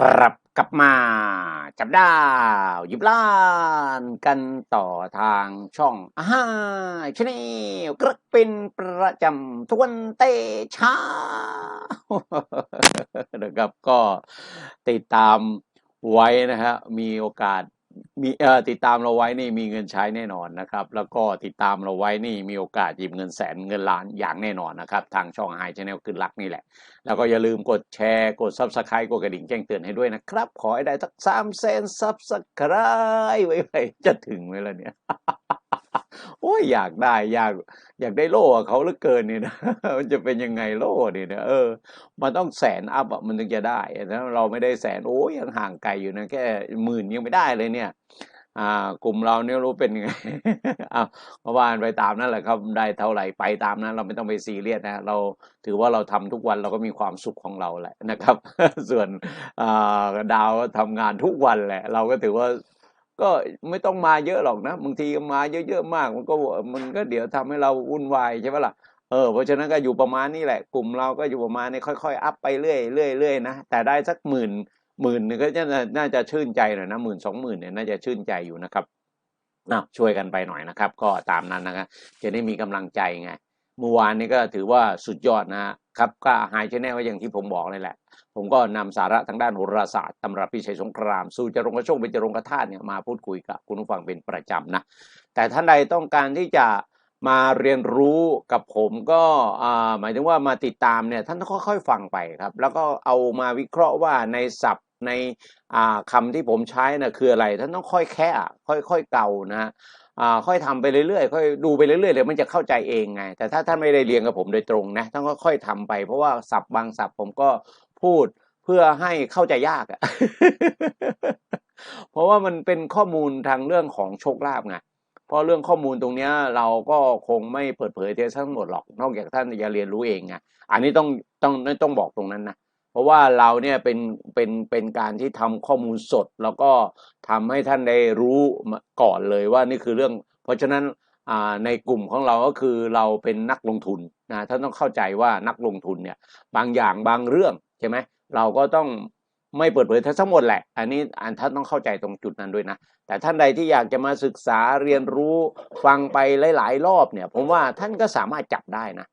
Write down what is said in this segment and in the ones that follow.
กลับกลับมาจับดาวหยิบล้านกันต่อทางช่องอาฮาชแนลกระเป็นประจำทุกวันเตะเช้านะครับก็ติดตามไว้นะฮะมีโอกาส มีเอ่อติดตามเราไว้นี่มีเงินใช้แน่นอนนะครับ แล้วก็ติดตามเราไว้นี่มีโอกาสหยิบเงินแสนเงินล้านอย่างแน่นอนนะครับ ทางช่องไฮชแนลขึ้นรักนี่แหละ แล้วก็อย่าลืมกดแชร์กด s u b สไครต์กดกระดิ่งแจ้งเตือนให้ด้วยนะครับ ขอให้ได้สักสามแสนซับสไครต์ไว้ไว้จะถึงไหมล่ะเนี่ย โอ้ยอยากได้อยาก อยากได้โล่เขาเหลือเกินเนี่ยนะมันจะเป็นยังไงโล่เนี่ยนะเออ มันต้องแสนอัพอะมันถึงจะได้ถ้าเราไม่ได้แสนโอ้ยยังห่างไกลอยู่นะแค่หมื่นยังไม่ได้เลยเนี่ย อ่ากลุ่มเราเนี่ยรู้เป็นยังไงอ้าวเมื่อวานไปตามนั่นแหละครับได้เท่าไหร่ไปตามนั้น เราไม่ต้องไปซีเรียสนะเราถือว่าเราทำทุกวันเราก็มีความสุขของเราแหละนะครับ ส่วนอ่าดาวก็ทำงานทุกวันแหละ เราก็ถือว่า ก็ไม่ต้องมาเยอะหรอกนะบางทีมาเยอะๆมาก มันก็มันก็เดี๋ยวทำให้เราวุ่นวายใช่ไหมล่ะเออเพราะฉะนั้นก็อยู่ประมาณนี้แหละ กลุ่มเราก็อยู่ประมาณนี้ค่อยๆอัพไปเรื่อยเรื่อยเรื่อยนะแต่ได้สักหมื่นหมื่นนึงก็น่าจะชื่นใจหน่อยนะหมื่นสองหมื่นเนี่ยน่าจะชื่นใจอยู่นะครับนะช่วยกันไปหน่อยนะครับ ก็ตามนั้นนะครับจะได้มีกำลังใจไงเมื่อวานนี้ก็ถือว่าสุดยอดนะ ครับก็ไฮชแนลก็อย่างที่ผมบอกเลยแหละ ผมก็นำสาระทางด้านโหราศาสตร์ตำรับพิชัยสงคราม สู่จรงกระโชคเป็นจรงกระธาเนี่ยมาพูดคุยกับคุณผู้ฟังเป็นประจำนะ แต่ท่านใดต้องการที่จะมาเรียนรู้กับผมก็หมายถึงว่ามาติดตามเนี่ยท่านต้องค่อยๆฟังไปครับ แล้วก็เอามาวิเคราะห์ว่าในศัพท์ในอ่าคำที่ผมใช้น่ะคืออะไร ท่านต้องค่อยแค่ค่อยๆเกานะฮะ ค่อยทำไปเรื่อยๆค่อยดูไปเรื่อยๆเดี๋ยวมันจะเข้าใจเองไง แต่ถ้าท่านไม่ได้เรียนกับผมโดยตรงนะท่านก็ค่อยทำไป เพราะว่าศัพท์บางศัพท์ผมก็พูดเพื่อให้เข้าใจยากอะเพราะว่ามันเป็นข้อมูลทางเรื่องของโชคลาภไงเพราะเรื่องข้อมูลตรงเนี้ยเราก็คงไม่เปิดเผยทั้งหมดหรอก นอกจากท่านจะเรียนรู้เองไงอันนี้ต้องต้องต้องบอกตรงนั้นนะ ราะว่าเราเนี่ยเป็นเป็นเป็นการที่ทำข้อมูลสด แล้วก็ทำให้ท่านได้รู้ก่อนเลยว่านี่คือเรื่อง เพราะฉะนั้นในกลุ่มของเราก็คือเราเป็นนักลงทุนนะท่านต้องเข้าใจว่านักลงทุนเนี่ยบางอย่างบางเรื่องใช่ไหมเราก็ต้องไม่เปิดเผยทั้งหมดแหละ อันนี้อันท่านต้องเข้าใจตรงจุดนั้นด้วยนะ แต่ท่านใดที่อยากจะมาศึกษาเรียนรู้ฟังไปหลาย ๆ รอบเนี่ย ผมว่าท่านก็สามารถจับได้นะ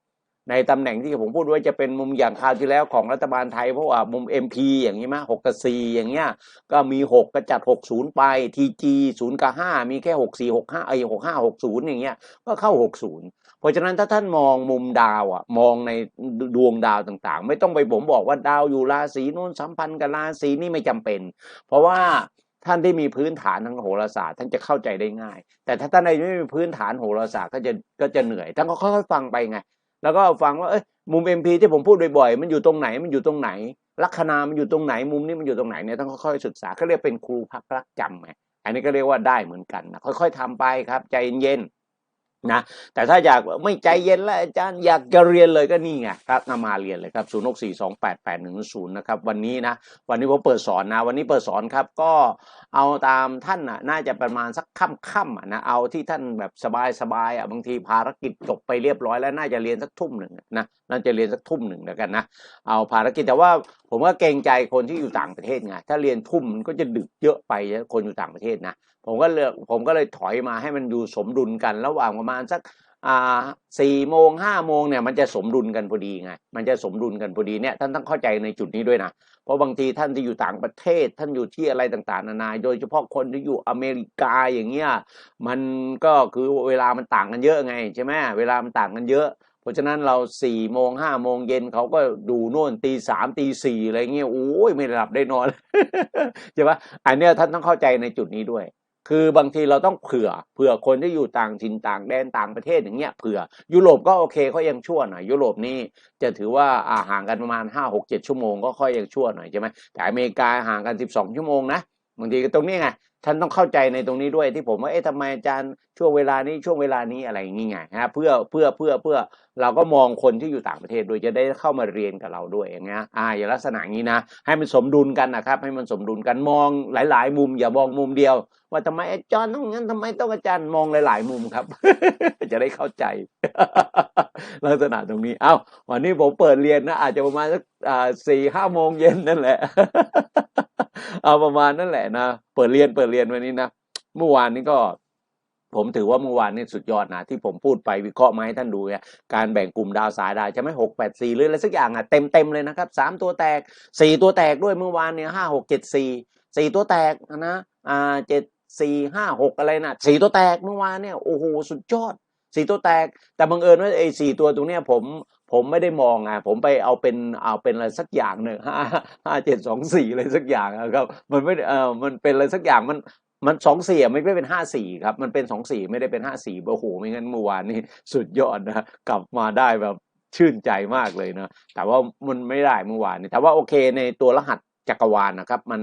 ในตำแหน่งที่ผมพูดไว้จะเป็นมุมอย่างคราวที่แล้วของรัฐบาลไทยเพราะว่ามุม MP อย่างนี้มั้ยหกกับสี่อย่างเงี้ยก็มีหกก็จัดหกศูนย์ไป TG ศูนย์กับห้ามีแค่หกสี่หกห้าไอหกห้าหกศูนย์อย่างเงี้ยก็เข้าหกศูนย์เพราะฉะนั้นถ้าท่านมองมุมดาวอะมองในดวงดาวต่างๆ ไม่ต้องไปผมบอกว่าดาวอยู่ราศีนู้นสัมพันธ์กับราศีนี่ไม่จำเป็น เพราะว่าท่านที่มีพื้นฐานทางโหราศาสตร์ท่านจะเข้าใจได้ง่าย แต่ถ้าท่านใดไม่มีพื้นฐานโหราศาสตร์ก็จะก็จะเหนื่อยท่านก็ค่อยๆฟังไปไง แล้วก็ฟังว่าเอ้ยมุม MP ที่ผมพูดบ่อยๆมันอยู่ตรงไหนมันอยู่ตรงไหน ลัคนามันอยู่ตรงไหนมุมนี้มันอยู่ตรงไหนเนี่ยต้องค่อยๆศึกษาเขาเรียกเป็นครูพักรักจำไงอันนี้ก็เรียกว่าได้เหมือนกันนะค่อย ๆทำไปครับ ใจเย็นๆ นะแต่ถ้าอยากไม่ใจเย็นแล้วอาจารย์อยากจะเรียนเลยก็นี่ไงครับนำมาเรียนเลยครับ0 6 4 2 8 8 1 0นะครับวันนี้นะวันนี้ผมเปิดสอนนะวันนี้เปิดสอนครับก็เอาตามท่านน่ะน่าจะประมาณสักค่ำๆอะนะเอาที่ท่านแบบสบายๆอะบางทีภารกิจจบไปเรียบร้อยแล้วน่าจะเรียนสักทุ่มหนึ่งนะน่าจะเรียนสักทุ่มหนึ่งแล้วกันนะเอาภารกิจแต่ว่าผมก็เกรงใจคนที่อยู่ต่างประเทศไงถ้าเรียนทุ่มมันก็จะดึกเยอะไปคนอยู่ต่างประเทศนะผมก็เลยผมก็เลยถอยมาให้มันดูสมดุลกันระหว่างประมาณสักสี่โมงห้าโมงเนี่ยมันจะสมดุลกันพอดีไง มันจะสมดุลกันพอดีเนี่ยท่านต้องเข้าใจในจุดนี้ด้วยนะ เพราะบางทีท่านที่อยู่ต่างประเทศท่านอยู่ที่อะไรต่างๆนานา โดยเฉพาะคนที่อยู่อเมริกาอย่างเงี้ยมันก็คือเวลามันต่างกันเยอะไงใช่ไหมเวลามันต่างกันเยอะ เพราะฉะนั้นเราสี่โมงห้าโมงเย็นเขาก็ดูโน่นตีสามตีสี่อะไรเงี้ยโอ้ยไม่หลับได้นอนใช่ปะอันเนี้ยท่านต้องเข้าใจในจุดนี้ด้วย คือบางทีเราต้องเผื่อเผื่อคนที่อยู่ต่างถิ่นต่างแดนต่างประเทศอย่างเงี้ยเผื่อยุโรปก็โอเคเขายังชั่วหน่อยยุโรปนี่จะถือว่าอาห่างกันประมาณห้าหกเจ็ดชั่วโมงก็ค่อยยังชั่วหน่อยใช่ไหมแต่อเมริกาห่างกันสิบสองชั่วโมงนะบางทีก็ตรงนี้ไง ท่านต้องเข้าใจในตรงนี้ด้วยที่ผมว่าเอ๊ะทำไมอาจารย์ช่วงเวลานี้ช่วงเวลานี้อะไรอย่างงี้ไงฮะเพื่อเพื่อเพื่อเพื่อเราก็มองคนที่อยู่ต่างประเทศโดยจะได้เข้ามาเรียนกับเราด้วยอย่างเงี้ยอ่าอย่างลักษณะนี้นะ ให้มันสมดุลกันนะครับ ให้มันสมดุลกันมองหลาย ๆ มุม อย่ามองมุมเดียว ว่าทำไมอาจารย์ต้องงั้นทำไมต้องอาจารย์มองหลาย ๆ มุมครับ จะได้เข้าใจลักษณะตรงนี้เอ้าวันนี้ผมเปิดเรียนนะอาจจะประมาณสักอ่าสี่ห้าโมงเย็นนั่นแหละ เอาประมาณนั่นแหละนะเปิดเรียนเปิดเรียนวันนี้นะเมื่อวานนี้ก็ ผมถือว่าเมื่อวานนี่สุดยอดนะที่ผมพูดไปวิเคราะห์มาให้ท่านดูเนี่ยการแบ่งกลุ่มดาวสายดาวจะไหมหกแปดสี่หรืออะไรสักอย่างอะเต็มเต็มเลยนะครับสามตัวแตกสี่ตัวแตกด้วยเมื่อวานเนี่ยห้าหกเจ็ดสี่สี่ตัวแตกนะอ่าเจ็ดสี่ห้าหกอะไรนะสี่ตัวแตกเมื่อวานเนี่ยโอ้โหสุดยอด สี่ตัวแตก แต่บังเอิญว่าไอ้สี่ตัวตรงเนี้ยผมผมไม่ได้มองอะผมไปเอาเป็นเอาเป็นอะไรสักอย่างหนึ่งห้าห้าเจ็ดสองสี่อะไรสักอย่างอะครับ มันไม่เออมันเป็นอะไรสักอย่างมันมันสองสี่ไม่ได้เป็นห้าสี่ครับ มันเป็นสองสี่ไม่ได้เป็นห้าสี่โอ้โหไม่งั้นเมื่อวานนี้สุดยอดนะกลับมาได้แบบชื่นใจมากเลยนะแต่ว่ามันไม่ได้เมื่อวานนี้แต่ว่าโอเคในตัวรหัส จักรวาลนะครับ มัน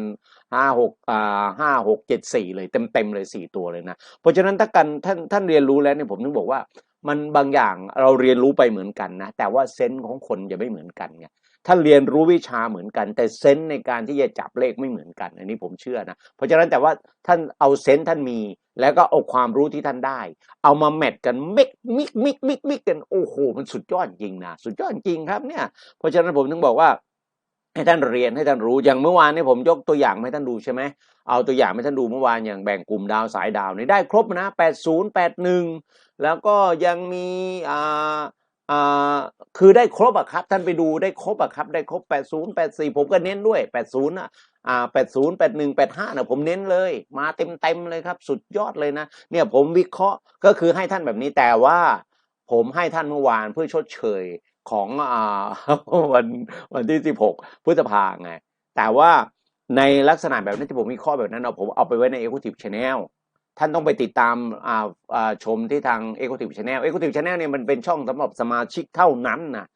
ห้าหกอ่าห้าหกเจ็ดสี่เลยเต็มเต็มเลยสี่ตัวเลยนะ เพราะฉะนั้นถ้ากันท่านท่านเรียนรู้แล้วเนี่ยผมถึงบอกว่า มันบางอย่างเราเรียนรู้ไปเหมือนกันนะ แต่ว่าเซนส์ของคนจะไม่เหมือนกันไงถ้าเรียนรู้วิชาเหมือนกัน แต่เซนส์ในการที่จะจับเลขไม่เหมือนกัน อันนี้ผมเชื่อนะ เพราะฉะนั้นแต่ว่าท่านเอาเซนส์ท่านมี แล้วก็เอาความรู้ที่ท่านได้ เอามาแมทกันมิกมิกมิกมิกมิกกันโอ้โหมันสุดยอดจริงนะสุดยอดจริงครับเนี่ยเพราะฉะนั้นผมถึงบอกว่า ให้ท่านเรียนให้ท่านรู้อย่างเมื่อวานนี้ผมยกตัวอย่างให้ท่านดูใช่ไหมเอาตัวอย่างให้ท่านดูเมื่อวานอย่างแบ่งกลุ่มดาวสายดาวนี่ได้ครบนะแปดศูนย์แปดหนึ่งแล้วก็ยังมีอ่าอ่าคือได้ครบอะครับ ท่านไปดูได้ครบอะครับได้ครบแปดศูนย์แปดสี่ผมก็เน้นด้วยแปดศูนย์อะอ่าแปดศูนย์แปดหนึ่งแปดห้านะผมเน้นเลย มาเต็มเต็มเลยครับ สุดยอดเลยนะ เนี่ยผมวิเคราะห์ก็คือให้ท่านแบบนี้แต่ว่า ผมให้ท่านเมื่อวานเพื่อชดเชย ของอ่าวันวันที่ 16 พฤษภาไง แต่ว่าในลักษณะแบบนั้นที่ผมมีข้อแบบนั้นเอาผมเอาไปไว้ใน Executive Channel ท่านต้องไปติดตามอ่าอ่าชมที่ทาง Executive Channel Executive Channel เนี่ยมันเป็นช่องสำหรับสมาชิกเท่านั้นนะ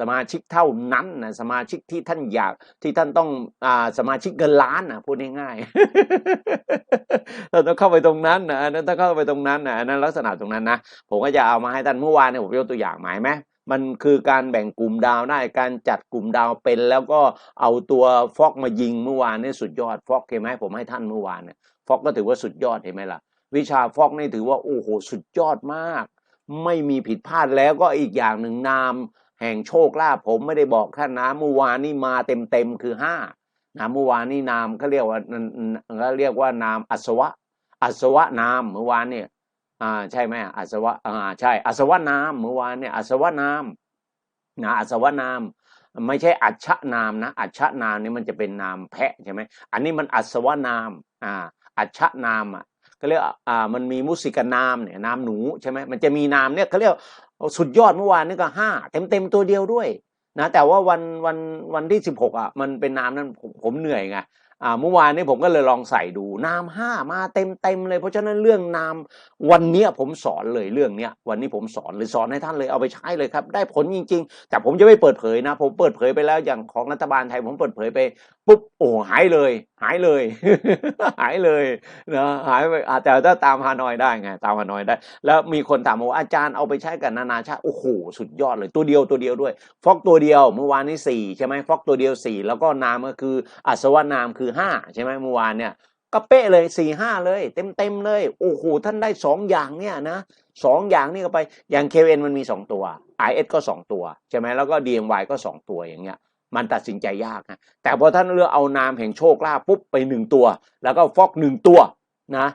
สมาชิกเท่านั้นนะสมาชิกที่ท่านอยากที่ท่านต้องอ่าสมาชิกเกินล้านนะพูดง่ายๆเราต้องเข้าไปตรงนั้นนะนั้นต้องเข้าไปตรงนั้นนะนั้นลักษณะตรงนั้นนะผมก็จะเอามาให้ท่านเมื่อวานเนี่ยผมยกตัวอย่างหมายไหม มันคือการแบ่งกลุ่มดาวได้การจัดกลุ่มดาวเป็น แล้วก็เอาตัวฟอกมายิงเมื่อวานนี่สุดยอด ฟอกเห็นไหมผมให้ท่านเมื่อวานเนี่ยฟอกก็ถือว่าสุดยอดเห็นไหมล่ะ วิชาฟอกนี่ถือว่าโอ้โหสุดยอดมาก ไม่มีผิดพลาดแล้วก็อีกอย่างหนึ่งนาม แห่งโชคลาภผมไม่ได้บอกท่านนะเมื่อวานนี่มาเต็มเต็มคือห้านะเมื่อวานนี่นามเขาเรียกว่าเขาเรียกว่านามอัศวะอัศวะนามเมื่อวานเนี่ย อ่าใช่ไหมอัศวะอ่าใช่อัศวะนามเมื่อวานเนี่ยอัศวะนามนะอัศวะนาม ไม่ใช่อัชชะนามนะอัชชะนามนี่มันจะเป็นนามแพะใช่ไหมอันนี้มันอัศวะนามอ่าอัชชะนามอะก็เรียกอ่ามันมีมุสิกนามเนี่ยนามหนูใช่ไหมมันจะมีนามเนี่ยเขาเรียกสุดยอดเมื่อวานนี่ก็ห้าเต็มเต็มตัวเดียวด้วยนะแต่ว่าวันวันวันที่สิบหกอะมันเป็นนามนั้นผมผมเหนื่อยไง เมื่อวานนี้ผมก็เลยลองใส่ดูนามห้ามาเต็มเต็มเลย เพราะฉะนั้นเรื่องนามวันเนี้ยผมสอนเลยเรื่องเนี้ยวันนี้ผมสอนเลยสอนให้ท่านเลยเอาไปใช้เลยครับ ได้ผลจริง ๆ แต่ผมจะไม่เปิดเผยนะ ผมเปิดเผยไปแล้วอย่างของรัฐบาลไทย ผมเปิดเผยไปปุ๊บโอ้หายเลย หายเลย หายเลยนะหายไปอาแต่ถ้าตามฮานอยได้ไงตามฮานอยได้ แล้วมีคนถามว่าอาจารย์เอาไปใช้กับนานาชาติโอ้โหสุดยอดเลยตัวเดียวตัวเดียวด้วย ฟอกตัวเดียวเมื่อวานนี้สี่ใช่ไหมฟอกตัวเดียวสี่แล้วก็นามก็คืออัศวนามคือห้าใช่ไหมเมื่อวานเนี่ยก็เป๊ะเลยสี่ห้าเลย เต็มเต็มๆเลย โอ้โหท่านได้สองอย่างเนี่ยนะสองอย่างนี่ก็ไปอย่าง KN มันมีสองตัว IS ก็สองตัว ใช่ไหมแล้วก็ DMY ก็สองตัวอย่างเงี้ยมันตัดสินใจยากนะแต่พอท่านเลือกเอานามแห่งโชคลาภปุ๊บไปหนึ่งตัว แล้วก็ฟอกหนึ่งตัวนะ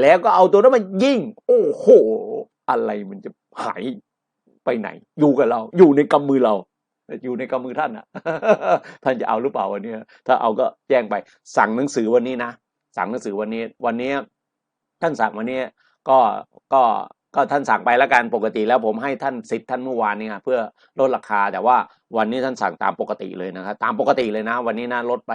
แล้วก็เอาตัวนั้นมายิงโอ้โห อะไรมันจะหายไปไหน อยู่กับเรา อยู่ในกำมือเรา อยู่ในกำมือท่านอะ ท่านจะเอาหรือเปล่าวันนี้ถ้าเอาก็แจ้งไป สั่งหนังสือวันนี้นะสั่งหนังสือวันนี้ วันนี้ท่านสั่งวันนี้ก็ก็ก็ท่านสั่งไปแล้วกันปกติแล้วผมให้ท่านสิทธิ์ท่านเมื่อวานนี่ยเพื่อลดราคาแต่ว่า วันนี้ท่านสั่งตามปกติเลยนะครับตามปกติเลยนะ วันนี้นะลดไป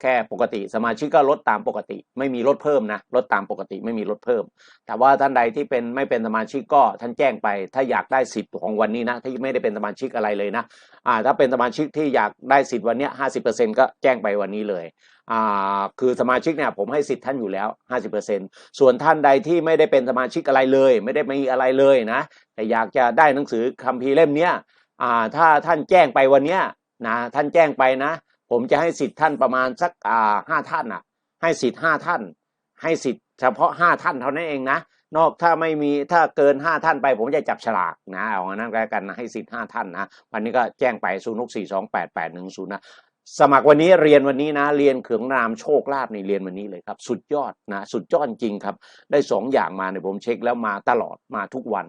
แค่ปกติ สมาชิกก็ลดตามปกติ ไม่มีลดเพิ่มนะลดตามปกติไม่มีลดเพิ่ม แต่ว่าท่านใดที่เป็นไม่เป็นสมาชิกก็ท่านแจ้งไป ถ้าอยากได้สิทธิ์ของวันนี้นะที่ไม่ได้เป็นสมาชิกอะไรเลยนะอ่าถ้าเป็นสมาชิกที่อยากได้สิทธิ์วันเนี้ห้าสิบเปอร์เซ็นก็แจ้งไปวันนี้เลยอ่าคือสมาชิกเนี่ยผมให้สิทธิ์ท่านอยู่แล้วห้าสิบเปอร์เซ็นส่วนท่านใดที่ไม่ได้เป็นสมาชิกอะไรเลย ไม่ได้มีอะไรเลยนะแต่อยากจะได้หนังสือคัมภีร์เล่มเนี้ย อ่าถ้าท่านแจ้งไปวันเนี้ยนะท่านแจ้งไปนะ ผมจะให้สิทธิ์ท่านประมาณสักอ่าห้าท่านอะ ให้สิทธิ์ห้าท่าน ให้สิทธิ์เฉพาะห้าท่านเท่านั้นเองนะนอกถ้าไม่มีถ้าเกินห้าท่านไปผมจะจับฉลากนะเอางั้นแล้วกันนะให้สิทธิ์ห้าท่านนะวันนี้ก็แจ้งไปศูนย์หกสี่สองแปดแปดหนึ่งศูนย์นะสมัครวันนี้เรียนวันนี้นะ เรียนเขืองนามโชคลาภในเรียนวันนี้เลยครับ สุดยอดนะ สุดยอดจริงครับ ได้สองอย่างมาเนี่ยผมเช็คแล้วมาตลอดมาทุกวัน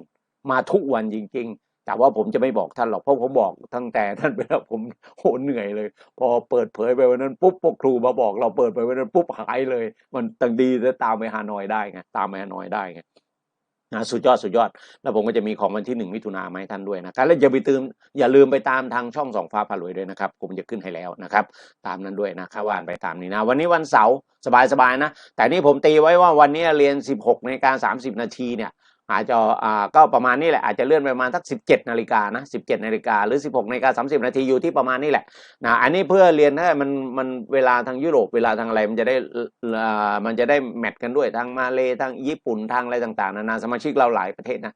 มาทุกวันจริงๆ แต่ว่าผมจะไม่บอกท่านหรอกเพราะผมบอกตั้งแต่ท่านไปแล้วผมโหเหนื่อยเลย พอเปิดเผยไปวันนั้นปุ๊บพวกครูมาบอก เราเปิดเผยวันนั้นปุ๊บหายเลย มันตั้งดีจะตามไปฮานอยได้ไงตามไปฮานอยได้ไงนะสุดยอดสุดยอด แล้วผมก็จะมีของวันที่หนึ่งมิถุนามาให้ท่านด้วยนะครับแล้วอย่าไปตืมอย่าลืมไปตามทางช่องสองฟ้าพารวยด้วยนะครับ ผมจะขึ้นให้แล้วนะครับ ตามนั้นด้วยนะครับว่านไปตามนี้นะ วันนี้วันเสาร์สบายๆนะ แต่นี่ผมตีไว้ว่าวันนี้เรียน 16นาฬิกา30นาทีเนี่ย อาจจะอ่าก็ประมาณนี้แหละอาจจะเลื่อนไปประมาณสัก 17 นาฬิกานะ 17 นาฬิกาหรือ 16 นาฬิกา 30 นาทีอยู่ที่ประมาณนี้แหละนะอันนี้เพื่อเรียนให้มันมันเวลาทางยุโรปเวลาทางอะไรมันจะได้อ่ามันจะได้แมทกันด้วยทางมาเลทางญี่ปุ่นทางอะไรต่างๆนานาสมาชิกเราหลายประเทศนะ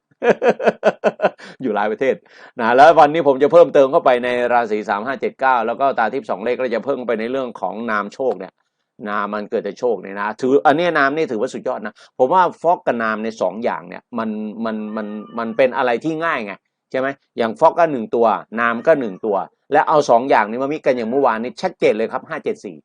อยู่หลายประเทศนะแล้ววันนี้ผมจะเพิ่มเติมเข้าไปในราศีสามห้าเจ็ดเก้าแล้วก็ตาทิพย์สองเลขก็จะเพิ่มไปในเรื่องของนามโชคเนี่ย นามมันเกิดแต่โชคเนี่ยนะถืออันนี้นามนี่ถือว่าสุดยอดนะผมว่าฟอกกับนามในสองอย่างเนี่ยมันมันมันมันเป็นอะไรที่ง่ายไงใช่ไหมอย่างฟอกก็หนึ่งตัวนามก็หนึ่งตัว แล้วเอาสองอย่างนี้มามิกกันอย่างเมื่อวานนี้ชัดเจนเลยครับห้าเจ็ดสี่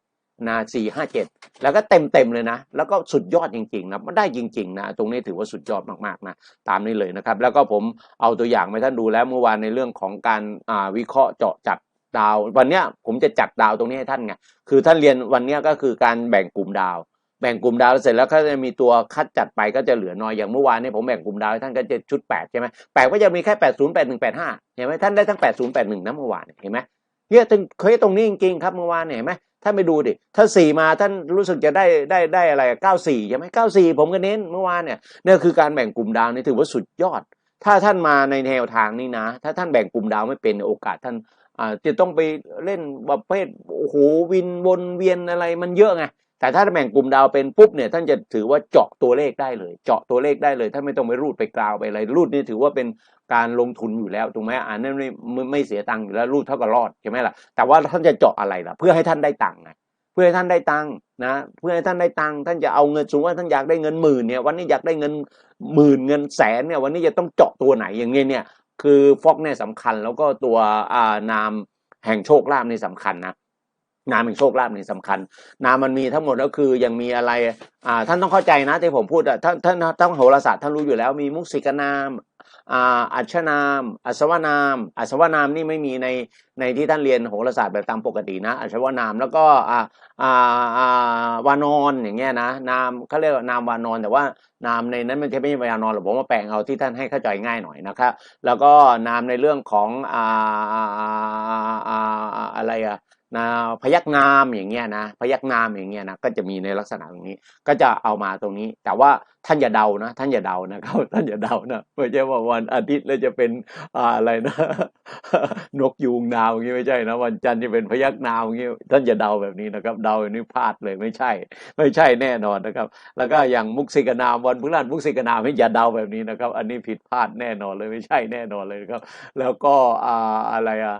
นะสี่ห้าเจ็ดแล้วก็เต็มเต็มเลยนะ แล้วก็สุดยอดจริงๆนะมันได้จริง ๆ นะ ตรงนี้ถือว่าสุดยอดมากๆนะตามนี้เลยนะครับ แล้วก็ผมเอาตัวอย่างมาท่านดูแล้วเมื่อวานในเรื่องของการอ่าวิเคราะห์เจาะจัด ดาว วันเนี้ยผมจะจัดดาวตรงนี้ให้ท่านไงคือท่านเรียนวันเนี้ยก็คือการแบ่งกลุ่มดาว แบ่งกลุ่มดาวเสร็จแล้วก็จะมีตัวคัดจัดไปก็จะเหลือน้อยอย่างเมื่อวานนี้ผมแบ่งกลุ่มดาวให้ท่านก็จะชุดแปดใช่ไหมแปดก็จะมีแค่แปดศูนย์แปดหนึ่งแปดห้าเห็นไหมท่านได้ทั้งแปดศูนย์แปดหนึ่งนะเมื่อวานเห็นไหมเนี่ยตรงเคยตรงนี้จริงๆครับเมื่อวานเนี่ยเห็นไหมท่านไปดูดิ ถ้าสี่มาท่านรู้สึกจะได้ได้ได้อะไรเก้าสี่ใช่ไหมเก้าสี่ผมก็เน้นเมื่อวานเนี่ยเนี่ยคือการแบ่งกลุ่มดาวนี่ถือว่าสุดยอด ถ้าท่านมาในแนวทางนี้นะ ถ้าท่านแบ่งกลุ่มดาวไม่เป็นโอกาสท่าน อ่าจะต้องไปเล่นประเภทโอ้โหวินวนเวียนอะไรมันเยอะไงแต่ถ้าแบ่งกลุ่มดาวเป็นปุ๊บเนี่ยท่านจะถือว่าเจาะตัวเลขได้เลย เจาะตัวเลขได้เลยท่านไม่ต้องไปรูดไปกราวไปอะไรรูดนี่ถือว่าเป็นการลงทุนอยู่แล้วถูกไหมอ่านนั่นไม่ไม่เสียตังค์อยู่แล้วรูดเท่ากับรอดใช่ไหมล่ะแต่ว่าท่านจะเจาะอะไรล่ะ เพื่อให้ท่านได้ตังค์ไงเพื่อให้ท่านได้ตังค์นะเพื่อให้ท่านได้ตังค์ท่านจะเอาเงินสมมติว่าท่านอยากได้เงินหมื่นเนี่ยวันนี้อยากได้เงินหมื่นเงินแสนเนี่ยวันนี้จะต้องเจาะตัวไหนอย่างเงี้ยเนี่ย คือฟอกเนี่ยสำคัญ แล้วก็ตัวอ่านามแห่งโชคลาภนี่สำคัญนะนามแห่งโชคลาภนี่สำคัญ นามมันมีทั้งหมดก็คือยังมีอะไรอ่าท่านต้องเข้าใจนะที่ผมพูดอะท่านท่านท่านโหราศาสตร์ท่านรู้อยู่แล้วมีมุกสิกนาม อัชนาม อัศวนาม อัศวนามนี่ไม่มีในในที่ท่านเรียนโหราศาสตร์แบบตามปกตินะ อัศวนามแล้วก็อ่าอ่าวานอนอย่างเงี้ยนะนามเขาเรียกนามวานอน แต่ว่านามในนั้นมันจะไม่ใช่วานอนหรอกผมว่าแปลงเอาที่ท่านให้เข้าใจง่ายหน่อยนะครับ แล้วก็นามในเรื่องของอ่าอ่าอ่าอะไรอะ นะพยักนามอย่างเงี้ยนะพยักนามอย่างเงี้ยนะก็จะมีในลักษณะตรงนี้ ก็จะเอามาตรงนี้ แต่ว่าท่านอย่าเดานะ ท่านอย่าเดานะครับท่านอย่าเดานะไม่ใช่ว่าวันอาทิตย์แล้วจะเป็นอะไรนะ นกยูงนาวอย่างงี้ไม่ใช่นะวันจันทร์จะเป็นพยักนาวอย่างงี้ท่านอย่าเดาแบบนี้นะครับ เดาแบบนี้พลาดเลยไม่ใช่ ไม่ใช่แน่นอนนะครับ แล้วก็อย่างมุกสิกนามวันพฤหัสมุกสิกนามให้อย่าเดาแบบนี้นะครับ อันนี้ผิดพลาดแน่นอนเลยไม่ใช่แน่นอนเลยครับ แล้วก็อะไรอะ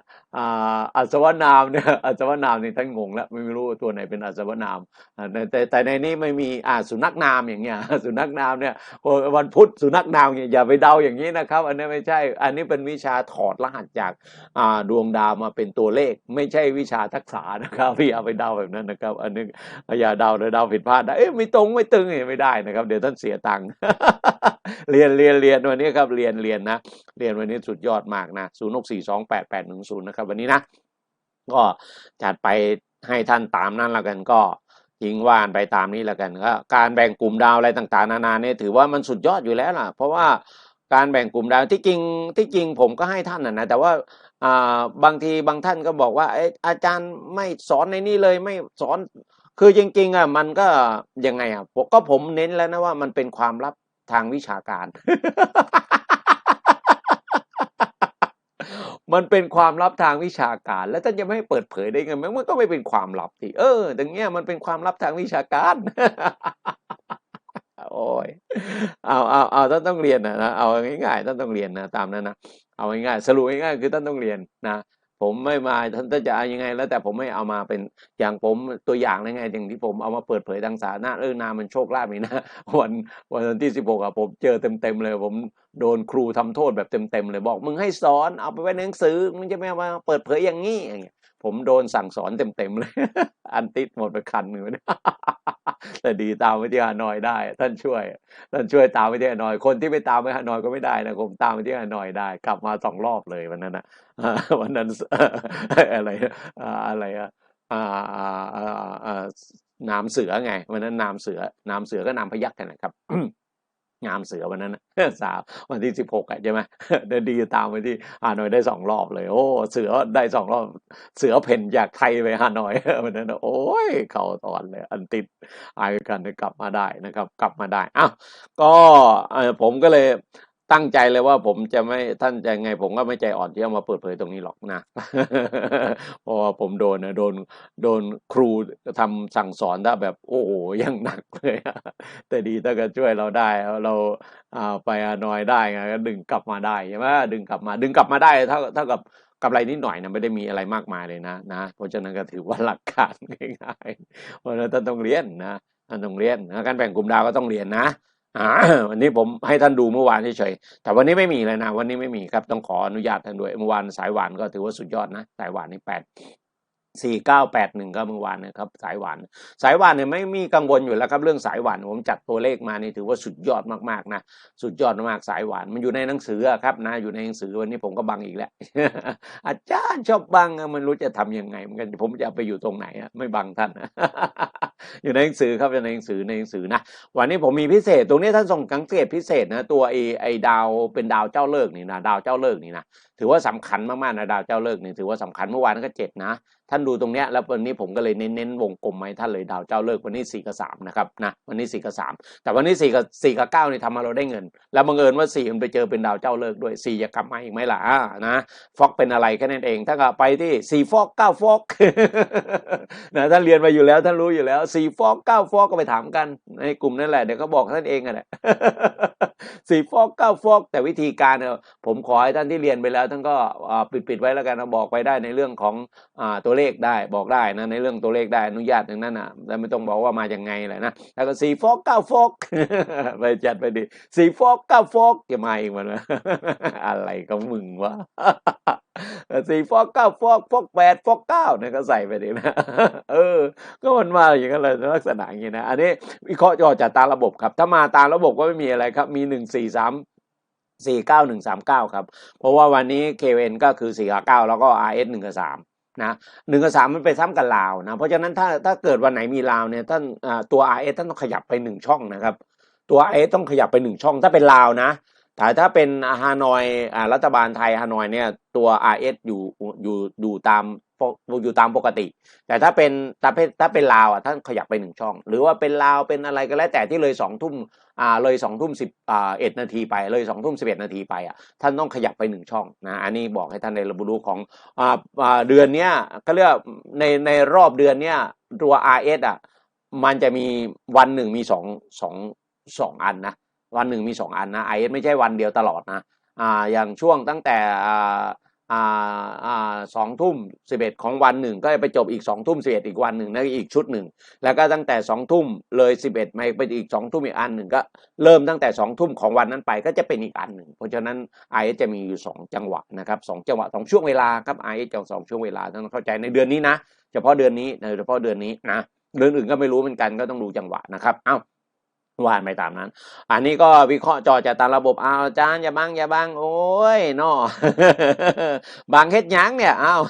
อัศวนามเนี่ยอัศวนามนี่ท่านงงแล้วไม่รู้ตัวไหนเป็นอัศวนามแต่แต่ในนี้ไม่มีอาสุนัขนามอย่างเงี้ยสุนัขนามเนี่ยวันพุธสุนัขนามเนี่ยอย่าไปเดาอย่างนี้นะครับ อันนี้ไม่ใช่ อันนี้เป็นวิชาถอดรหัสจากดวงดาวมาเป็นตัวเลข ไม่ใช่วิชาทักษะนะครับพี่เอาไปเดาแบบนั้นนะครับ อันนี้อย่าเดาเลยเดาผิดพลาดได้เอ๊ะไม่ตรงไม่ตึงเนี่ยไม่ได้นะครับ เดี๋ยวท่านเสียตังค์เรียนเรียนเรียนวันนี้ครับเรียนเรียนนะ เรียนวันนี้สุดยอดมากนะศูนย์หกสี่สองแปดแปดหนึ่งศูนย์นะครับวันนี้นะ ก็จัดไปให้ท่านตามนั้นแล้วกันก็ทิ้งว่านไปตามนี้แล้วกันก็การแบ่งกลุ่มดาวอะไรต่างๆ นานาเนี่ยถือว่ามันสุดยอดอยู่แล้วล่ะ เพราะว่าการแบ่งกลุ่มดาวที่จริงที่จริงผมก็ให้ท่านนะนะแต่ว่าบางทีบางท่านก็บอกว่าอาจารย์ไม่สอนในนี่เลยไม่สอนคือจริงๆอะมันก็ยังไงอะก็ผมเน้นแล้วนะว่ามันเป็นความลับทางวิชาการ มันเป็นความลับทางวิชาการ แล้วท่านจะไม่ให้เปิดเผยได้ไงมันก็ไม่เป็นความลับที่เอออย่างเงี้ยมันเป็นความลับทางวิชาการโอ้ยเอาเอาเอาท่านต้องเรียนนะนะเอาง่ายๆท่านต้องเรียนนะตามนั้นนะเอาง่ายๆสรุปง่ายๆคือท่านต้องเรียนนะ ผมไม่มาท่านจะเอายังไง แล้วแต่ผมไม่เอามาเป็นอย่างผมตัวอย่างยังไงอย่างที่ผมเอามาเปิดเผยทางสาธารณะเออนามันโชคลาภนี่นะวันวันที่สิบหกอะผมเจอเต็มๆเลย ผมโดนครูทำโทษแบบเต็มๆเลยบอกมึงให้สอนเอาไปไว้ในหนังสือมึงจะไม่เอามาเปิดเผยอย่างนี้อย่างเงี้ย ผมโดนสั่งสอนเต็มๆเลย อันติดหมดไปคันหนึ่งแต่ดีตามไปที่ฮานอยได้ ท่านช่วย ท่านช่วยตามไปที่ฮานอย คนที่ไม่ตามไปฮานอยก็ไม่ได้นะผมตามไปที่ฮานอยได้ กลับมาสองรอบเลยวันนั้นนะวันนั้นอะไรอะไรอะนามเสือไงวันนั้นนามเสือนามเสือก็นามพยักกันนะครับ งามเสือวันนั้นนะสาววันที่สิบหกอะใช่ไหมเดินดีตามไปที่ฮานอยได้สองรอบเลย โอ้ เสือได้สองรอบ เสือเพ่นจากไทยไปฮานอยวันนั้นโอ้ยเขาตอนเลยอันติดอายกันกลับมาได้นะครับ กลับมาได้อ้าวก็ผมก็เลย ตั้งใจเลยว่าผมจะไม่ท่านจะไง ผมก็ไม่ใจอ่อนที่จะมาเปิดเผยตรงนี้หรอกนะเพราะว่าผมโดนนะโดนโดนครูทำสั่งสอนถ้าแบบโอ้โหยังหนักเลยแต่ดีถ้าเกิดช่วยเราได้เราอ่าไปฮานอยได้ไงก็ดึงกลับมาได้ใช่ไหมดึงกลับมา ดึงกลับมาได้เท่าเท่ากับกำไรนิดหน่อยนะไม่ได้มีอะไรมากมายเลยนะนะ เพราะฉะนั้นก็ถือว่าหลักการง่ายๆเพราะฉะนั้นท่านต้องเรียนนะท่านต้องเรียนการแบ่งกลุ่มดาวก็ต้องเรียนนะ วันนี้ผมให้ท่านดูเมื่อวานเฉยๆ แต่วันนี้ไม่มีเลยนะ วันนี้ไม่มีครับ ต้องขออนุญาตท่านด้วย เมื่อวานสายหวานก็ถือว่าสุดยอดนะ สายหวานนี่แปด สี่เก้าแปดหนึ่งก็เมื่อวานนะครับสายหวาน สายหวานเนี่ยไม่มีกังวลอยู่แล้วครับเรื่องสายหวานผมจัดตัวเลขมานี่ถือว่าสุดยอดมากๆนะสุดยอดมากสายหวานมันอยู่ในหนังสือครับนะอยู่ในหนังสือวันนี้ผมก็บังอีกแล้ว อาจารย์ชอบบังมันรู้จะทำยังไงมันกันผมจะไปอยู่ตรงไหนอะไม่บังท่านนะอยู่ในหนังสือครับอยู่ในหนังสือในหนังสือนะวันนี้ผมมีพิเศษตรงนี้ท่านส่งสังเกตพิเศษนะตัวไอไอดาวเป็นดาวเจ้าเลิกษ์นี่นะดาวเจ้าเลิกษ์นี่นะ ถือว่าสำคัญมากๆนะดาวเจ้าเลิกษ์นี่ถือว่าสำคัญเมื่อวานก็เจ็ดนะ ท่านดูตรงเนี้ยแล้ววันนี้ผมก็เลยเน้นๆวงกลมมาให้ท่านเลยดาวเจ้าเลิกวันนี้สี่กับสามนะครับนะวันนี้สี่กับสามแต่วันนี้สี่กับสี่กับเก้านี่ทำมาเราได้เงิน แล้วบังเอิญว่าสี่มันไปเจอเป็นดาวเจ้าเลิกด้วยสี่จะกลับมาอีกไหมล่ะนะฟอกเป็นอะไรแค่นั้นเอง ถ้าก็ไปที่สี่ฟอกเก้าฟอกนะท่านเรียนมาอยู่แล้วท่านรู้อยู่แล้วสี่ฟอกเก้าฟอกก็ไปถามกันในกลุ่มนั่นแหละเดี๋ยวเขาบอกท่านเองอะแหละสี่ฟอกเก้าฟอกแต่วิธีการเนี่ยผมขอให้ท่านที่เรียนไปแล้วท่านก็ปิดปิดๆไว้แล้วกันบอกไปได้ในเรื่องของอตัวเลขได้บอกได้นะในเรื่องตัวเลขได้อนุญาตอย่างนั้นอะแล้วไม่ต้องบอกว่ามาอย่างไงแหละนะแล้วก็สี่ฟอกเก้าฟอกไปจัดไปดิสี่ฟอกเก้าฟอกจะมาอีกมันวะอะไรของมึงวะสี่ฟอกเก้าฟอกฟอกแปดฟอกเก้าเนี่ยก็ใส่ไปดินะเออ ก็มันมาอย่างนั้นเลยลักษณะอย่างนี้นะอันนี้วิเคราะห์จอจากตามระบบครับ ถ้ามาตามระบบก็ไม่มีอะไรครับ มีหนึ่งสี่สาม สี่เก้าหนึ่งสามเก้าครับ เพราะว่าวันนี้ KN ก็คือ 4 กับ 9 แล้วก็ RS 1 กับ 3 นะ1กับ3มันไปซ้ำกับลาวนะ เพราะฉะนั้นถ้าถ้าเกิดวันไหนมีลาวเนี่ยท่านตัว RS ท่านต้องขยับไป 1 ช่องนะครับ ตัว RS ต้องขยับไป 1 ช่อง ถ้าเป็นลาวนะแต่ถ้าเป็นฮานอยรัฐบาลไทยฮานอยเนี่ยตัว RS อยู่อยู่อยู่ตาม อยู่ตามปกติ แต่ถ้าเป็นถ้าเป็นถ้าเป็นลาวอะท่านขยับไปหนึ่งช่อง หรือว่าเป็นลาวเป็นอะไรก็แล้วแต่ที่เลยสองทุ่มอ่าเลยสองทุ่มสิบอ่าเอ็ดนาทีไปเลยสองทุ่มสิบเอ็ดนาทีไปอะท่านต้องขยับไปหนึ่งช่องนะอันนี้บอกให้ท่านในระบุรู้ของอ่าอ่าเดือนเนี้ยก็เรียกในในรอบเดือนเนี้ยตัว RS อะมันจะมีวันหนึ่งมีสองสองสองอันนะวันหนึ่งมีสองอันนะ RS ไม่ใช่วันเดียวตลอดนะอ่าอย่างช่วงตั้งแต่อ่า สองทุ่มสิบเอ็ดของวันหนึ่งก็ไปจบอีกสองทุ่มสิบเอ็ดอีกวันหนึ่งนั่นอีกชุดหนึ่งแล้วก็ตั้งแต่สองทุ่มเลยสิบเอ็ดมาไปอีกสองทุ่มอีกอันหนึ่งก็เริ่มตั้งแต่สองทุ่มของวันนั้นไปก็จะเป็นอีกอันหนึ่งเพราะฉะนั้นไอจะมีอยู่สองจังหวะนะครับสองจังหวะสองช่วงเวลาครับไอจะสองช่วงเวลาต้องเข้าใจในเดือนนี้นะ เฉพาะเดือนนี้เฉพาะเดือนนี้นะเดือนอื่นก็ไม่รู้เหมือนกันก็ต้องดูจังหวะนะครับเอ้า ว่าไปตามนั้น อันนี้ก็วิเคราะห์จอจากตามระบบอ้าวอาจารย์อย่าบังอย่าบังโอ้ยนอบังเฮ็ดยังเนี่ยอ้าว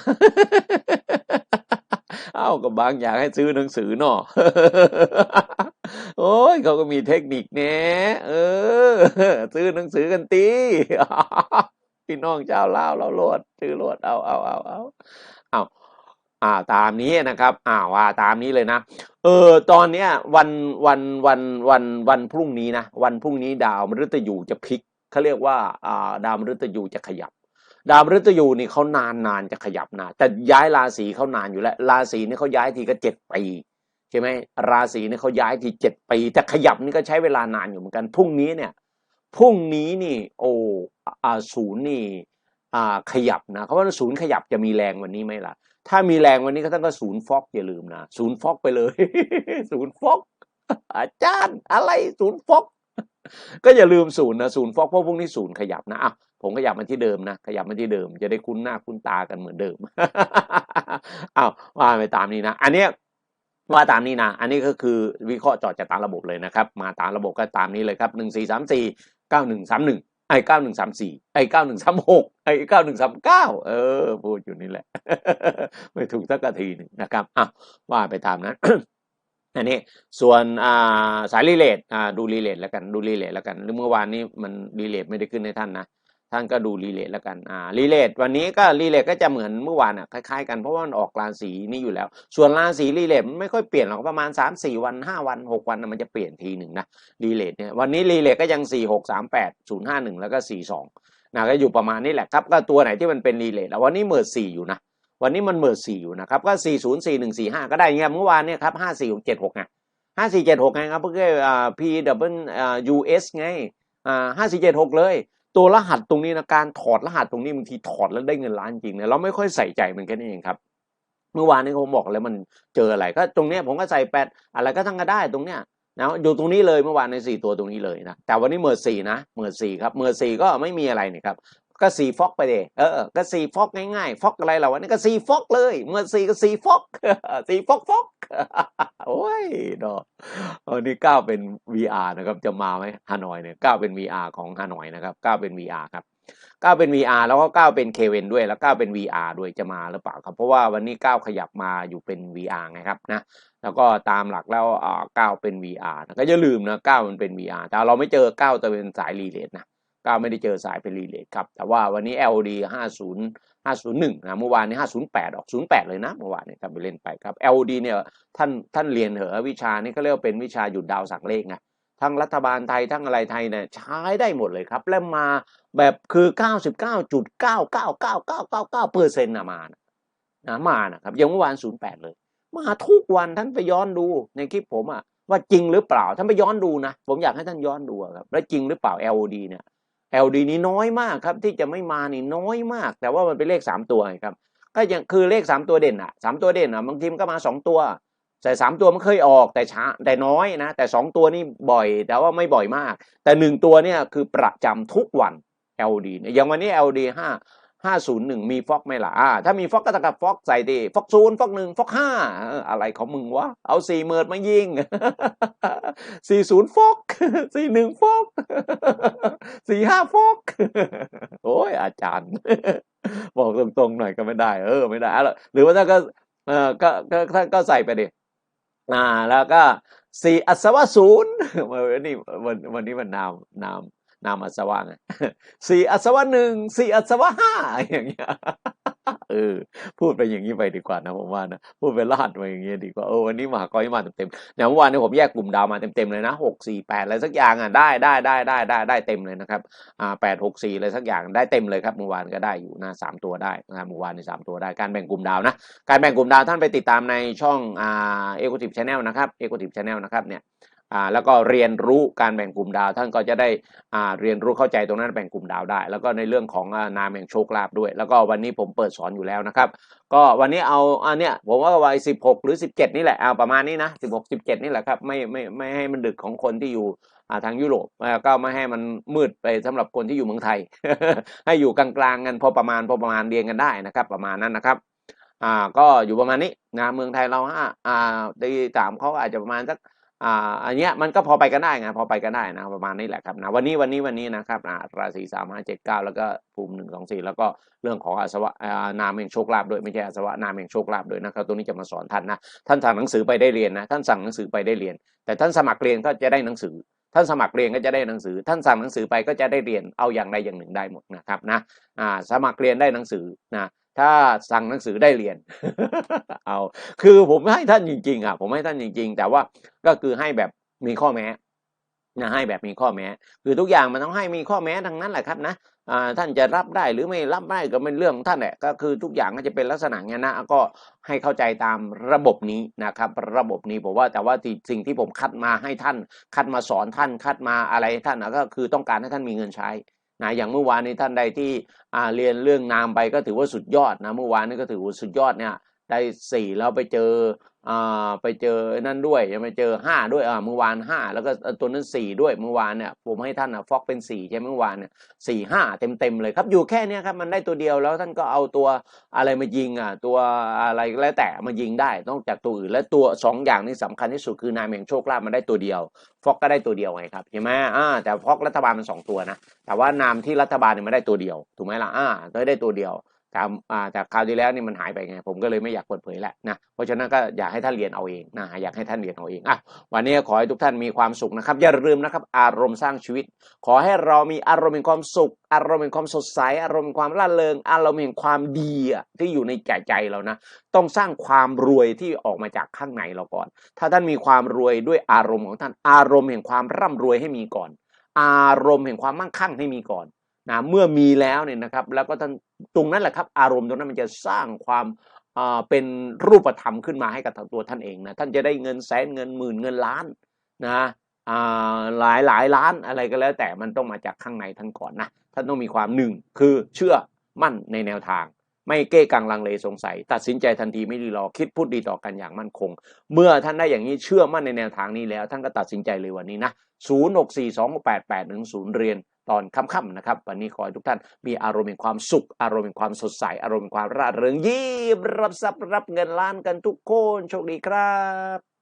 อ้าวก็บางอยากให้ซื้อหนังสือเนาะโอ้ยเขาก็มีเทคนิคแน่เออ ซื้อหนังสือกันตีพี่น้องเจ้าเลาเราโหลดซื้อโหลดเอาเอาเอาเอาเอาอ่าตามนี้นะครับ อ่าว่าตามนี้เลยนะ เออตอนเนี้ยวันวันวันวันวันพรุ่งนี้นะวันพรุ่งนี้ดาวมฤตยูจะพลิกเขาเรียกว่าอ่าดาวมฤตยูจะขยับ ดาวมฤตยูนี่เขานานนานจะขยับนะแต่ย้ายราศีเขานานอยู่แล้ว ราศีนี่เขาย้ายทีก็เจ็ดปีใช่ไหมราศีนี่เขาย้ายทีเจ็ดปี แต่ขยับนี่ก็ใช้เวลานานอยู่เหมือนกันพรุ่งนี้เนี่ยพรุ่งนี้นี่โอ้อาศูนย์นี่ ขยับนะเขาว่าศูนย์ขยับจะมีแรงวันนี้ไหมล่ะ ถ้ามีแรงวันนี้ก็ต้องก็ศูนย์ฟอกอย่าลืมนะศูนย์ฟอกไปเลย ศูนย์ฟอก อาจารย์อะไรศูนย์ฟอก ก็อย่าลืมศูนย์นะศูนย์ฟอกเพราะพวกนี้ศูนย์ขยับนะอะผมขยับมาที่เดิมนะขยับมาที่เดิม จะได้คุ้นหน้าคุ้นตากันเหมือนเดิมอ้าวว่าไปตามนี้นะ อันเนี้ยว่าตามนี้นะ อันนี้ก็คือวิเคราะห์จอดจากตามระบบเลยนะครับ มาตามระบบก็ตามนี้เลยครับหนึ่งสี่สามสี่เก้าหนึ่งสามหนึ่ง ไอ้เก้าหนึ่งสามสี่ไอ้เก้าหนึ่งสามหกไอ้เก้าหนึ่งสามเก้าเออ พูดอยู่นี่แหละ ไม่ถูกสักทีหนึ่งนะครับอะว่าไปตามนั้นอันนี้ส่วนาสายรีเลทดูรีเลทแล้วกันดูรีเลทแล้วกันหรือเมื่อวานนี้มันรีเลทไม่ได้ขึ้นให้ท่านนะ ท่านก็ดูรีเลทแล้วกัน อ่า รีเลทวันนี้ก็รีเลทก็จะเหมือนเมื่อวานอะ คล้ายๆกันเพราะว่ามันออกราศีนี้อยู่แล้ว ส่วนราศีรีเลทไม่ค่อยเปลี่ยนหรอกประมาณ 3 4 วัน 5 วัน 6 วันมันจะเปลี่ยนทีหนึ่งนะ รีเลทเนี่ย วันนี้รีเลทก็ยัง 4 6 3 8 0 5 1 แล้วก็ 4 2นะก็อยู่ประมาณนี้แหละครับ ก็ตัวไหนที่มันเป็นรีเลทแล้ววันนี้เมิร์สี่อยู่นะ วันนี้มันเมิร์สี่อยู่นะครับ ก็ 4 0 4 1 4 5 ก็ได้เงี้ย เมื่อวานเนี่ยครับ5 4 7 6ไงห้าสี่เจ็ดหกไงครับเพื่อ่า P W U S ไงอ่าห้าสี่เจ็ดหกเลย ตัวรหัสตรงนี้นะการถอดรหัสตรงนี้บางทีถอดแล้วได้เงินล้านจริงเนี่ยเราไม่ค่อยใส่ใจมันแค่นี้เองครับเมื่อวานนี้ผมบอกแล้วมันเจออะไรก็ตรงเนี้ยผมก็ใส่แปดอะไรก็ทั้งก็ได้ตรงเนี้ยนะอยู่ตรงนี้เลยเมื่อวานในสี่ตัวตรงนี้เลยนะแต่วันนี้เมอร์สี่นะเมอร์สี่ครับเมอร์สี่ก็ไม่มีอะไรนี่ครับ ก็ซีฟอกไปเดเออก็ซีฟอกง่ายๆ ฟอกอะไรเราวันนี้ก็ซีฟอกเลย เมื่อซีก็ซีฟอกซีฟอกฟอกโอ้ยดอกอันนี้ก้าวเป็น VR นะครับจะมาไหมฮานอยเนี่ยก้าวเป็น VR ของฮานอยนะครับก้าวเป็น VR ครับก้าวเป็น VR แล้วก็ก้าวเป็นเคเวนด้วยแล้วก้าวเป็น VR ด้วยจะมาหรือเปล่าครับ เพราะว่าวันนี้ก้าวขยับมาอยู่เป็น VR ไงครับนะแล้วก็ตามหลักแล้วก้าวเป็น VR ก็อย่าลืมนะก้าวมันเป็น VR แต่เราไม่เจอก้าวจะเป็นสายรีเลทนะ ก้าวไม่ได้เจอสายเป็นรีเลทครับ แต่ว่าวันนี้ LD 50 501นะเมื่อวานนี้508 ออก 08 เลยนะเมื่อวานนี้ทำไปเล่นไปครับ LD เนี่ยท่านท่านเรียนเหอะวิชานี้ก็เรียกว่าเป็นวิชาหยุดดาวสักเลขไงทั้งรัฐบาลไทยทั้งอะไรไทยเนี่ยใช้ได้หมดเลยครับ แล้วมาแบบคือ 99.9999999เปอร์เซ็นต์นะมานะนะมานะครับย่างเมื่อวาน 08 เลย มาทุกวันท่านไปย้อนดูในคลิปผมอะว่าจริงหรือเปล่าท่านไปย้อนดูนะ ผมอยากให้ท่านย้อนดูครับ แล้วจริงหรือเปล่า LD เนี่ย LD นี้น้อยมากครับ ที่จะไม่มานี่น้อยมาก แต่ว่ามันเป็นเลขสามตัวครับ ก็ยังคือเลขสามตัวเด่นอะสามตัวเด่นอะบางทีมันก็มาสองตัวแต่สามตัวมันเคยออกแต่ช้าแต่น้อยนะ แต่สองตัวนี่บ่อย แต่ว่าไม่บ่อยมาก แต่หนึ่งตัวเนี่ยคือประจำทุกวัน LD เนี่ยอย่างวันนี้ LD ห้า ห้าศูนย์หนึ่งมีฟอกไหมล่ะอ่าถ้ามีฟอกก็ตะกับฟอกใส่ดีฟอกศูนย์ฟอกหนึ่งฟอกห้าอะไรของมึงวะ เอาสี่เมิดมายิงสี่ศูนย์ฟอกสี่หนึ่งฟอกสี่ห้าฟอกโอ้ยอาจารย์ บอกตรงๆหน่อยก็ไม่ได้ เออ ไม่ได้อะหรือว่าถ้าก็เออก็ก็ก็ก็ใส่ไปดิอ่าแล้วก็สี่อัศวศูนย์วันนี้วันวันนี้มันนามนาม นามอัศวะไงสี่อัศวะหนึ่งสี่อัศวะห้าอย่างเงี้ยเออพูดไปอย่างนี้ไปดีกว่านะผมว่านะพูดเป็นรหัสมาอย่างเงี้ยดีกว่าเออวันนี้มหากรมาเต็มๆเนี่ยเมื่อวานนี้ผมแยกกลุ่มดาวมาเต็มๆเลยนะหกสี่แปดอะไรสักอย่างอะได้ได้ได้ได้ได้ได้เต็มเลยนะครับอ่าแปดหกสี่อะไรสักอย่างได้เต็มเลยครับเมื่อวานก็ได้อยู่นะสามตัวได้นะครับเมื่อวานในสามตัวได้การแบ่งกลุ่มดาวนะการแบ่งกลุ่มดาวท่านไปติดตามในช่องอ่าเอ c ก t ิ v ช Channel นะครับเอ c ก t ิ v ช Channel นะครับเนี่ย อ่าแล้วก็เรียนรู้การแบ่งกลุ่มดาว ท่านก็จะได้อ่าเรียนรู้เข้าใจตรงนั้นแบ่งกลุ่มดาวได้ แล้วก็ในเรื่องของนามแห่งโชคลาภด้วย แล้วก็วันนี้ผมเปิดสอนอยู่แล้วนะครับ ก็วันนี้เอาอันเนี้ยผมว่าวัยสิบหกหรือสิบเจ็ดนี่แหละเอาประมาณนี้นะสิบหกสิบเจ็ดนี่แหละครับไม่ไม่ไม่ให้มันดึกของคนที่อยู่อ่าทางยุโรปแล้วก็ไม่ให้มันมืดไปสำหรับคนที่อยู่เมืองไทย ให้อยู่กลางๆกันพอประมาณพอประมาณเรียนกันได้นะครับ ประมาณนั้นนะครับอ่าก็อยู่ประมาณนี้นะเมืองไทยเราห้าอ่าตีสามเขาอาจจะประมาณสัก อ่าอันเนี้ยมันก็พอไปกันได้ไงพอไปกันได้นะประมาณนี้แหละครับนะวันนี้วันนี้วันนี้นะครับอ่าราศีสามห้าเจ็ดเก้าแล้วก็ภูมิหนึ่งสองสี่แล้วก็เรื่องของอาสวะอ่านามแห่งโชคลาภด้วยไม่ใช่อาสวะนามแห่งโชคลาภด้วยนะครับตัวนี้จะมาสอนท่านนะท่านสั่งหนังสือไปได้เรียนนะท่านสั่งหนังสือไปได้เรียน แต่ท่านสมัครเรียนก็จะได้หนังสือ ท่านสมัครเรียนก็จะได้หนังสือ ท่านสั่งหนังสือไปก็จะได้เรียนเอาอย่างใดอย่างหนึ่งได้หมดนะครับนะอ่าสมัครเรียนได้หนังสือนะ ถ้าสั่งหนังสือได้เรียน เอา คือผมให้ท่านจริงๆอะผมให้ท่านจริง ๆ แต่ว่าก็คือให้แบบมีข้อแม้นะให้แบบมีข้อแม้ คือทุกอย่างมันต้องให้มีข้อแม้ทั้งนั้นแหละครับนะท่านจะรับได้หรือไม่รับได้ก็เป็นเรื่องของท่านแหละก็คือทุกอย่างก็จะเป็นลักษณะเนี้ยนะก็ให้เข้าใจตามระบบนี้นะครับ ระบบนี้ผมว่าแต่ว่าสิ่งที่ผมคัดมาให้ท่าน คัดมาสอนท่านคัดมาอะไรท่านนะก็คือต้องการให้ท่านมีเงินใช้ นะอย่างเมื่อวานนี้ท่านใดที่เรียนเรื่องนามไปก็ถือว่าสุดยอดนะเมื่อวานนี้ก็ถือว่าสุดยอดเนี่ย ได้สี่แล้วไปเจออ่าไปเจอนั่นด้วยยังไปเจอห้าด้วยอ่าเมื่อวานห้าแล้วก็ตัวนั้นสี่ด้วยเมื่อวานเนี่ยผมให้ท่านอะฟอกเป็นสี่ใช่เมื่อวานเนี่ยสี่ห้าเต็มเต็มเลยครับอยู่แค่เนี้ยครับมันได้ตัวเดียวแล้วท่านก็เอาตัวอะไรมายิงอะตัวอะไรแล้วแต่มายิงได้นอกจากตัวอื่นและตัวสองอย่างนี้สำคัญที่สุดคือนามแห่งโชคลาภมันได้ตัวเดียว ฟอกก็ได้ตัวเดียวไงครับใช่ไหมอ่าแต่ฟอกรัฐบาลมันสองตัวนะแต่ว่านามที่รัฐบาลเนี่ยไม่ได้ตัวเดียวถูกไหมล่ะอ่าได้ได้ตัวเดียว แต่อ่าแต่คราวที่แล้วนี่มันหายไปไง ผมก็เลยไม่อยากเปิดเผยแหละนะเพราะฉะนั้นก็อยากให้ท่านเรียนเอาเองนะอยากให้ท่านเรียนเอาเองอะวันนี้ขอให้ทุกท่านมีความสุขนะครับ อย่าลืมนะครับ อารมณ์สร้างชีวิต ขอให้เรามีอารมณ์แห่งความสุข อารมณ์แห่งความสดใส อารมณ์ความร่าเริง อารมณ์แห่งความดีที่อยู่ในแก่ใจเรานะ ต้องสร้างความรวยที่ออกมาจากข้างในเราก่อน ถ้าท่านมีความรวยด้วยอารมณ์ของท่าน อารมณ์แห่งความร่ำรวยให้มีก่อน อารมณ์แห่งความมั่งคั่งให้มีก่อนนะเมื่อมีแล้วเนี่ยนะครับ แล้วก็ท่าน ตรงนั้นแหละครับอารมณ์ตรงนั้นมันจะสร้างความเป็นรูปธรรมขึ้นมาให้กับตัวท่านเองนะท่านจะได้เงินแสนเงินหมื่นเงินล้านนะหลายหลายล้านอะไรก็แล้ว แต่มันต้องมาจากข้างในท่านก่อนนะท่านต้องมีความหนึ่งคือเชื่อมั่นในแนวทาง ไม่เก้กังลังเลสงสัย ตัดสินใจทันทีไม่รีรอคิดพูดดีต่อกันอย่างมั่นคง เมื่อท่านได้อย่างนี้เชื่อมั่นในแนวทางนี้แล้ว ท่านก็ตัดสินใจเลยวันนี้นะ 0 6 4 2 8 8 1 0 เรียน ตอนค่ำๆนะครับ วันนี้ขอให้ทุกท่านมีอารมณ์แห่งความสุข อารมณ์แห่งความสดใส อารมณ์แห่งความร่าเริงยิ้มรับทรัพย์รับเงินล้านกันทุกคนโชคดีครับ